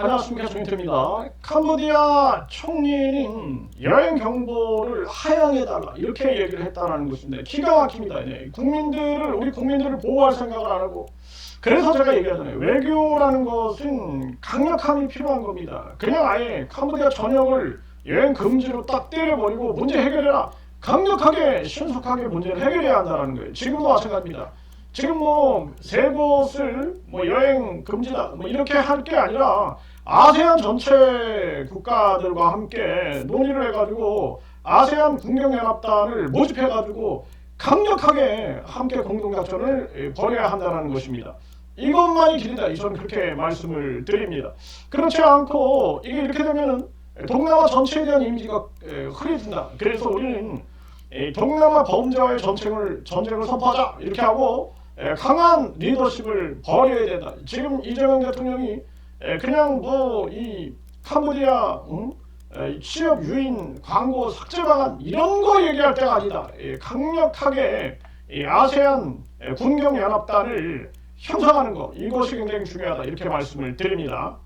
안녕하십니까 정인태입니다. 캄보디아 총리는 여행 경보를 하향해달라 이렇게 얘기를 했다는 것인데 기가 막힙니다. 네. 국민들을 우리 국민들을 보호할 생각을 안 하고 그래서 제가 얘기하잖아요. 외교라는 것은 강력함이 필요한 겁니다. 그냥 아예 캄보디아 전역을 여행 금지로 딱 때려버리고 문제 해결해라. 강력하게 신속하게 문제를 해결해야 한다는 거예요. 지금도 마찬가지입니다. 지금 뭐세 곳을 뭐 여행 금지다 뭐 이렇게 할 게 아니라 아세안 전체 국가들과 함께 논의를 해가지고 아세안 국경연합단을 모집해가지고 강력하게 함께 공동작전을 벌여야 한다는 것입니다. 이것만이 길이다. 저는 그렇게 말씀을 드립니다. 그렇지 않고 이게 이렇게 되면은 동남아 전체에 대한 이미지가 에, 흐려진다. 그래서 우리는 이 동남아 범죄와의 전쟁을 전쟁을 선포하자 이렇게 하고 에, 강한 리더십을 벌여야 된다. 지금 이재명 대통령이 에, 그냥 뭐 이 캄보디아 응? 에, 취업 유인 광고 삭제 방안 이런 거 얘기할 때가 아니다. 에, 강력하게 이 아세안 에, 군경 연합단을 형성하는 거 이것이 굉장히 중요하다 이렇게 말씀을 드립니다.